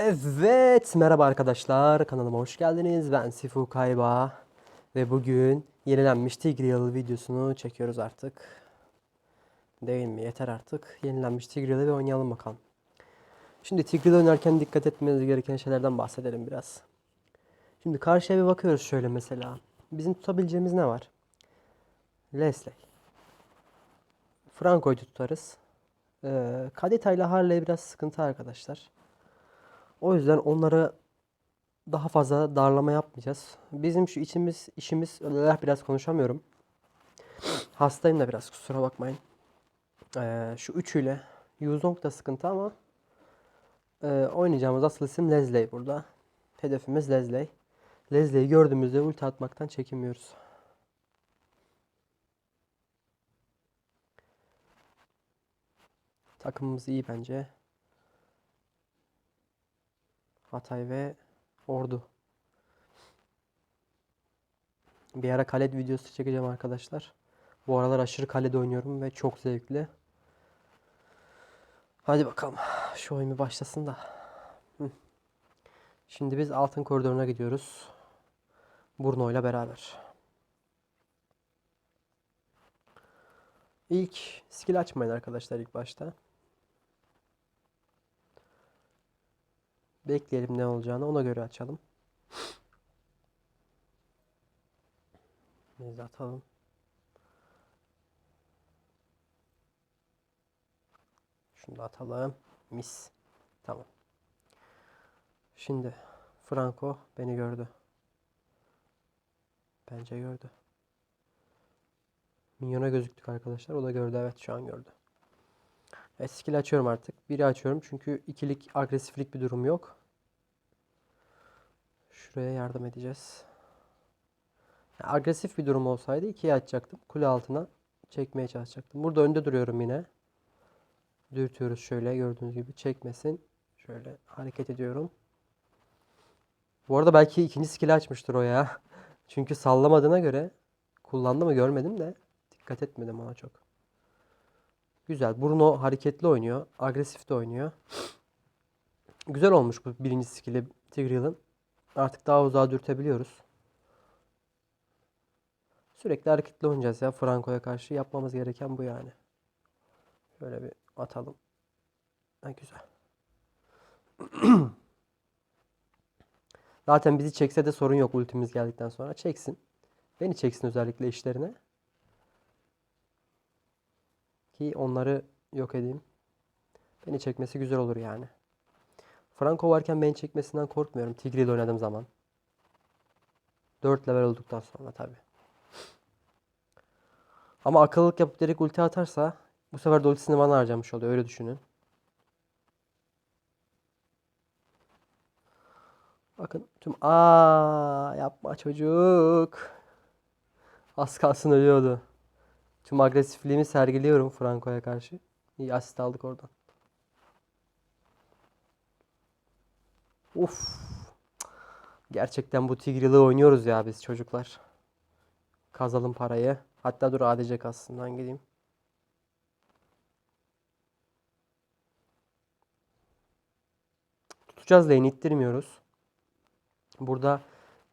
Evet, merhaba arkadaşlar. Kanalıma hoş geldiniz. Ben Sifu Kayba. Ve bugün yenilenmiş Tigreal videosunu çekiyoruz artık. Değil mi? Yeter artık. Yenilenmiş Tigreal'ı bir oynayalım bakalım. Şimdi Tigreal oynarken dikkat etmeniz gereken şeylerden bahsedelim biraz. Şimdi karşıya bir bakıyoruz şöyle mesela. Bizim tutabileceğimiz ne var? Leslie. Franco'yu tutarız. Ee, Kadita ile Harley biraz sıkıntı arkadaşlar. O yüzden onları daha fazla darlama yapmayacağız. Bizim şu içimiz işimiz öyle biraz konuşamıyorum. Hastayım da biraz kusura bakmayın. Ee, şu üçüyle Yuzong da sıkıntı ama e, oynayacağımız asıl isim Leslie burada. Hedefimiz Leslie. Leslie'yi gördüğümüzde ulti atmaktan çekinmiyoruz. Takımımız iyi bence. Hatay ve Ordu. Bir ara Khaled videosu çekeceğim arkadaşlar. Bu aralar aşırı Khaled oynuyorum ve çok zevkli. Hadi bakalım. Şu oyun bir başlasın da. Şimdi biz altın koridoruna gidiyoruz. Bruno ile beraber. İlk skill açmayın arkadaşlar ilk başta. Bekleyelim ne olacağını ona göre açalım. Neyse atalım. Şunu da atalım. Mis. Tamam. Şimdi Franco beni gördü. Bence gördü. Minyona gözüktük arkadaşlar. O da gördü. Evet şu an gördü. Evet, skill açıyorum artık. Biri açıyorum çünkü ikilik agresiflik bir durum yok. Şuraya yardım edeceğiz. Yani agresif bir durum olsaydı ikiye açacaktım. Kule altına çekmeye çalışacaktım. Burada önde duruyorum yine. Dürtüyoruz şöyle gördüğünüz gibi. Çekmesin. Şöyle hareket ediyorum. Bu arada belki ikinci skill açmıştır o ya. Çünkü sallamadığına göre kullandı mı görmedim de dikkat etmedim ona çok. Güzel. Bruno hareketli oynuyor. Agresif de oynuyor. Güzel olmuş bu birinci skill'i Tigreal'ın. Artık daha uzağa dürtebiliyoruz. Sürekli hareketli oynayacağız ya Franco'ya karşı. Yapmamız gereken bu yani. Şöyle bir atalım. Ha, güzel. Zaten bizi çekse de sorun yok ultimiz geldikten sonra. Çeksin. Beni çeksin özellikle işlerine. Ki onları yok edeyim. Beni çekmesi güzel olur yani. Franco varken beni çekmesinden korkmuyorum. Tigreal ile oynadığım zaman. 4 level olduktan sonra tabi. Ama akıllılık yapıp direkt ulti atarsa bu sefer de ultisini bana harcamış oluyor. Öyle düşünün. Bakın tüm aa yapma çocuk. Az kalsın ölüyordu. Tüm agresifliğimi sergiliyorum Franco'ya karşı. İyi asist aldık oradan. Uf. Gerçekten bu Tigreal'ı oynuyoruz ya biz çocuklar. Kazalım parayı. Hatta dur ADC kassından gideyim. Tutacağız lane ittirmiyoruz. Burada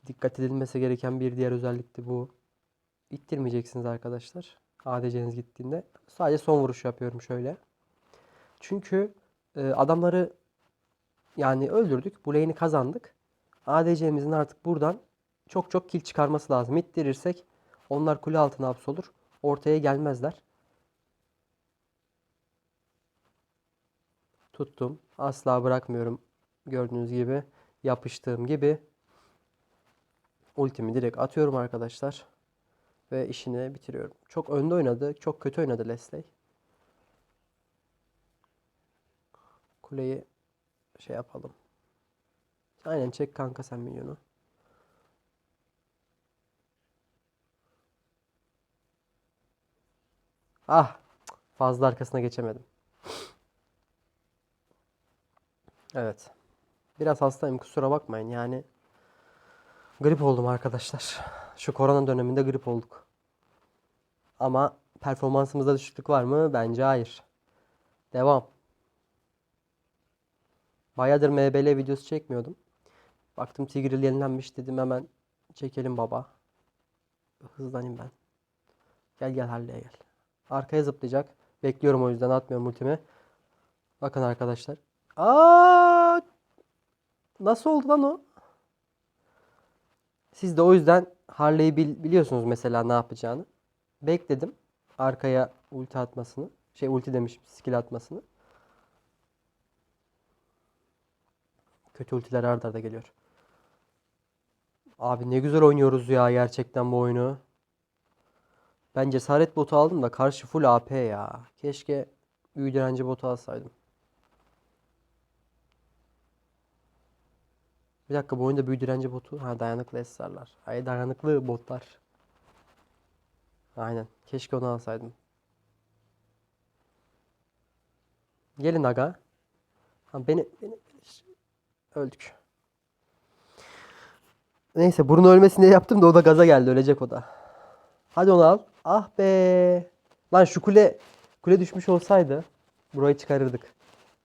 dikkat edilmesi gereken bir diğer özellik de bu. İttirmeyeceksiniz arkadaşlar. ADC'niz gittiğinde. Sadece son vuruş yapıyorum şöyle. Çünkü e, adamları yani öldürdük. Bu lane'i kazandık. ADC'mizin artık buradan çok çok kill çıkarması lazım. İttirirsek onlar kule altına hapsolur. Ortaya gelmezler. Tuttum. Asla bırakmıyorum. Gördüğünüz gibi yapıştığım gibi ultimi direkt atıyorum arkadaşlar. Ve işini bitiriyorum. Çok önde oynadı. Çok kötü oynadı Leslie. Kuleyi şey yapalım. Aynen çek kanka sen minyonu. Ah! Fazla arkasına geçemedim. Evet. Biraz hastayım kusura bakmayın yani. Grip oldum arkadaşlar. Şu korona döneminde grip olduk. Ama performansımızda düşüklük var mı? Bence hayır. Devam. Bayağıdır MBL videosu çekmiyordum. Baktım Tigreal yenilenmiş dedim hemen çekelim baba. Hızlanayım ben. Gel gel Harley'e gel. Arkaya zıplayacak. Bekliyorum o yüzden atmıyorum ultimi. Bakın arkadaşlar. Aa! Nasıl oldu lan o? Siz de o yüzden Harley'i bil- biliyorsunuz mesela ne yapacağını. Bekledim. Arkaya ulti atmasını. Şey ulti demişim skill atmasını. Kötü ultiler arda arda geliyor. Abi ne güzel oynuyoruz ya gerçekten bu oyunu. Ben cesaret botu aldım da karşı full AP ya. Keşke büyü direnci botu alsaydım. Bir dakika bu oyunda büyü direnci botu. Ha dayanıklı esrarlar. Ay dayanıklı botlar. Aynen. Keşke onu alsaydım. Gelin aga. Ha beni, beni öldük. Neyse burun ölmesin diye yaptım da o da gaza geldi. Ölecek o da. Hadi onu al. Ah be. Lan şu kule kule düşmüş olsaydı burayı çıkarırdık.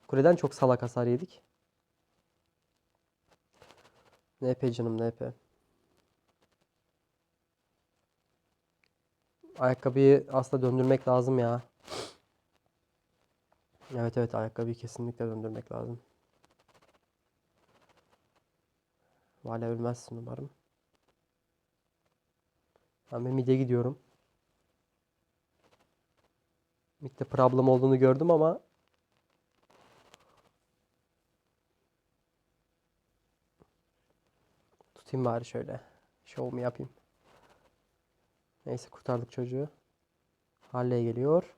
Kuleden çok salak hasar yedik. NP canım NP. Ayakkabıyı aslında döndürmek lazım ya. Evet evet ayakkabıyı kesinlikle döndürmek lazım. Vale ölmezsin umarım. Ben bir mid'e gidiyorum. Mid'de problem olduğunu gördüm ama tutayım bari şöyle. Show'umu yapayım. Neyse kurtardık çocuğu. Halley geliyor.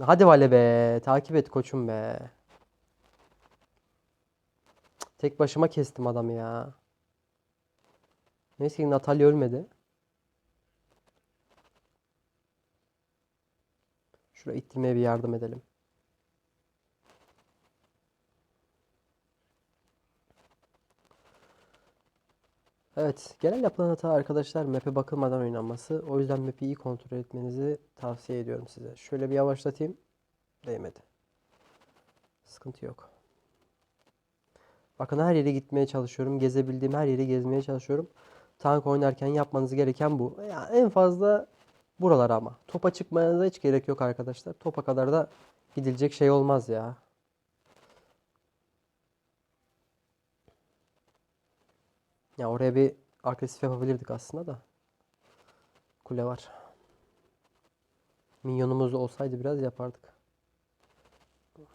Hadi Vale be. Takip et koçum be. Tek başıma kestim adamı ya. Neyse ki Natalya ölmedi. Şuraya ittirmeye bir yardım edelim. Evet, genel yapılan hata arkadaşlar map'e bakılmadan oynanması. O yüzden map'i iyi kontrol etmenizi tavsiye ediyorum size. Şöyle bir yavaşlatayım. Değmedi. Sıkıntı yok. Bakın her yere gitmeye çalışıyorum. Gezebildiğim her yeri gezmeye çalışıyorum. Tank oynarken yapmanız gereken bu. Ya en fazla buralar ama. Topa çıkmanıza hiç gerek yok arkadaşlar. Topa kadar da gidilecek şey olmaz ya. Ya oraya bir agresif yapabilirdik aslında da. Kule var. Minyonumuz olsaydı biraz yapardık.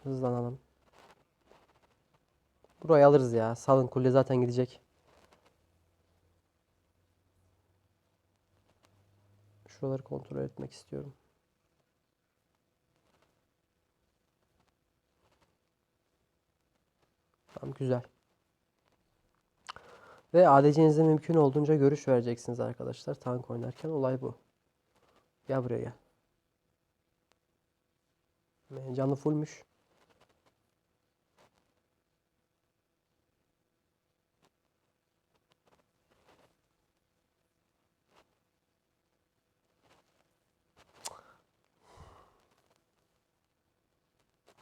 Hızlanalım. Burayı alırız ya. Salın kule zaten gidecek. Şuraları kontrol etmek istiyorum. Tamam güzel. Ve ADC'nize mümkün olduğunca görüş vereceksiniz arkadaşlar. Tank oynarken olay bu. Gel buraya gel. Ee, Canlı fullmüş.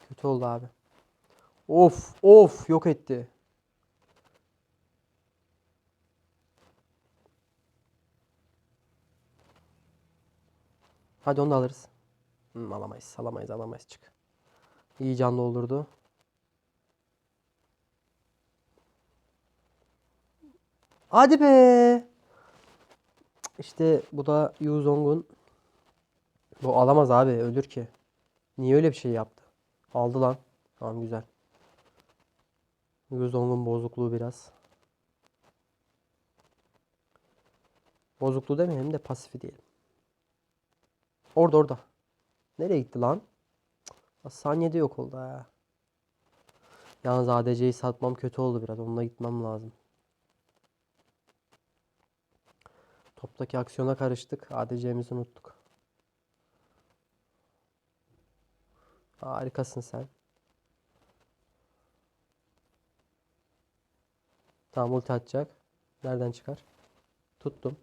Kötü oldu abi. Of of yok etti. Hadi onu da alırız. Hmm, alamayız, alamayız, alamayız çık. İyi canlı olurdu. Hadi be. İşte bu da Yu Zong'un. Bu alamaz abi, ölür ki. Niye öyle bir şey yaptı? Aldı lan. Tamam güzel. Yu Zong'un bozukluğu biraz. Bozukluğu demeyelim de pasifi diyelim. Orada orada. Nereye gitti lan? Cık, Saniyede yok oldu ha. Yalnız ADC'yi satmam kötü oldu biraz. Onunla gitmem lazım. Toptaki aksiyona karıştık. ADC'mizi unuttuk. Harikasın sen. Tamam ulti atacak. Nereden çıkar? Tuttum.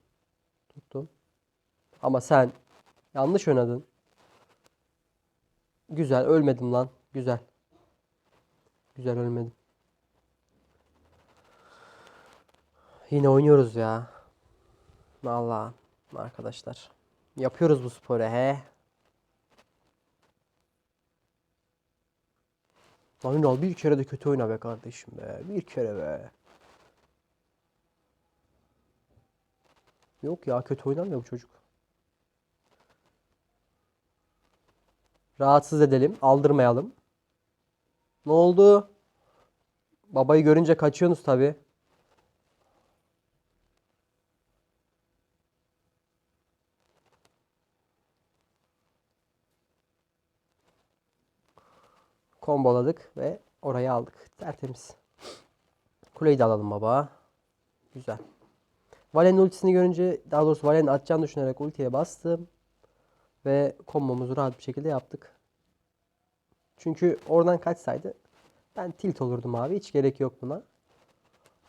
Tuttum. Ama sen yanlış oynadın. Güzel ölmedim lan. Güzel. Güzel ölmedim. Yine oynuyoruz ya. Vallahi arkadaşlar. Yapıyoruz bu sporu he. Lan Ünal bir kere de kötü oyna be kardeşim be. Bir kere be. Yok ya kötü oynamıyor bu çocuk. Rahatsız edelim. Aldırmayalım. Ne oldu? Babayı görünce kaçıyorsunuz tabi. Komboladık ve orayı aldık. Tertemiz. Kuleyi de alalım baba. Güzel. Valen'in ultisini görünce daha doğrusu Valen'in atacağını düşünerek ultiye bastım. Ve kombomuzu rahat bir şekilde yaptık. Çünkü oradan kaçsaydı ben tilt olurdum abi. Hiç gerek yok buna.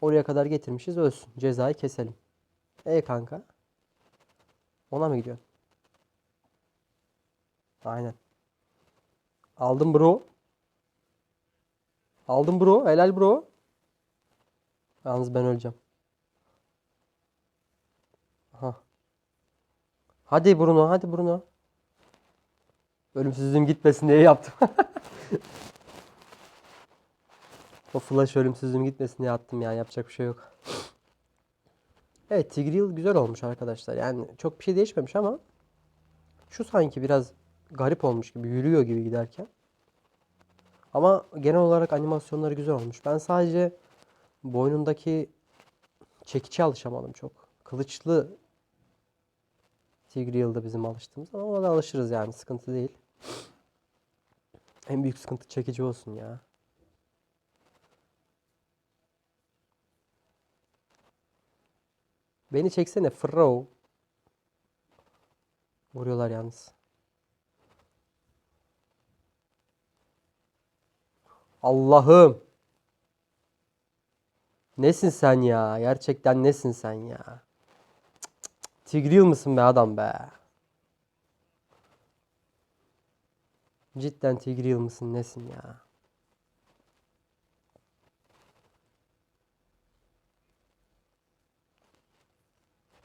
Oraya kadar getirmişiz ölsün. Cezayı keselim. E kanka. Ona mı gidiyorsun? Aynen. Aldım bro. Aldım bro. Helal bro. Yalnız ben öleceğim. Aha. Hadi Bruno, hadi Bruno. Ölümsüzlüğüm gitmesin diye yaptım. o flash ölümsüzlüğüm gitmesin diye attım ya. Yapacak bir şey yok. Evet, Tigreal güzel olmuş arkadaşlar. Yani çok bir şey değişmemiş ama şu sanki biraz garip olmuş gibi, yürüyor gibi giderken. Ama genel olarak animasyonları güzel olmuş. Ben sadece boynundaki çekiçe alışamadım çok. Kılıçlı Tigreal'da bizim alıştığımız ama ona da alışırız yani sıkıntı değil. En büyük sıkıntı çekici olsun ya. Beni çeksene Fro. Vuruyorlar yalnız. Allah'ım. Nesin sen ya? Gerçekten nesin sen ya? Cık cık. Tigreal mısın be adam be? Cidden Tigreal mısın nesin ya?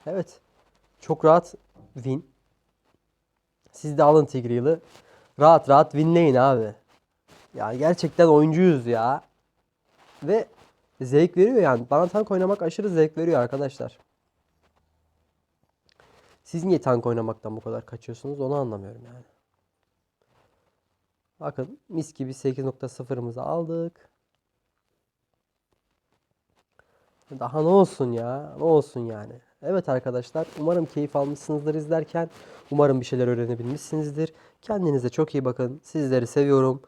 Evet. Çok rahat win. Siz de alın Tigreal'ı. Rahat rahat winleyin abi. Ya gerçekten oyuncuyuz ya. Ve zevk veriyor yani. Bana tank oynamak aşırı zevk veriyor arkadaşlar. Siz niye tank oynamaktan bu kadar kaçıyorsunuz onu anlamıyorum yani. Bakın mis gibi 8.0'ımızı aldık. Daha ne olsun ya? Ne olsun yani? Evet arkadaşlar umarım keyif almışsınızdır izlerken. Umarım bir şeyler öğrenebilmişsinizdir. Kendinize çok iyi bakın. Sizleri seviyorum.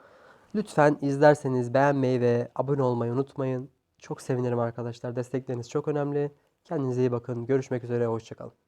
Lütfen izlerseniz beğenmeyi ve abone olmayı unutmayın. Çok sevinirim arkadaşlar. Destekleriniz çok önemli. Kendinize iyi bakın. Görüşmek üzere. Hoşçakalın.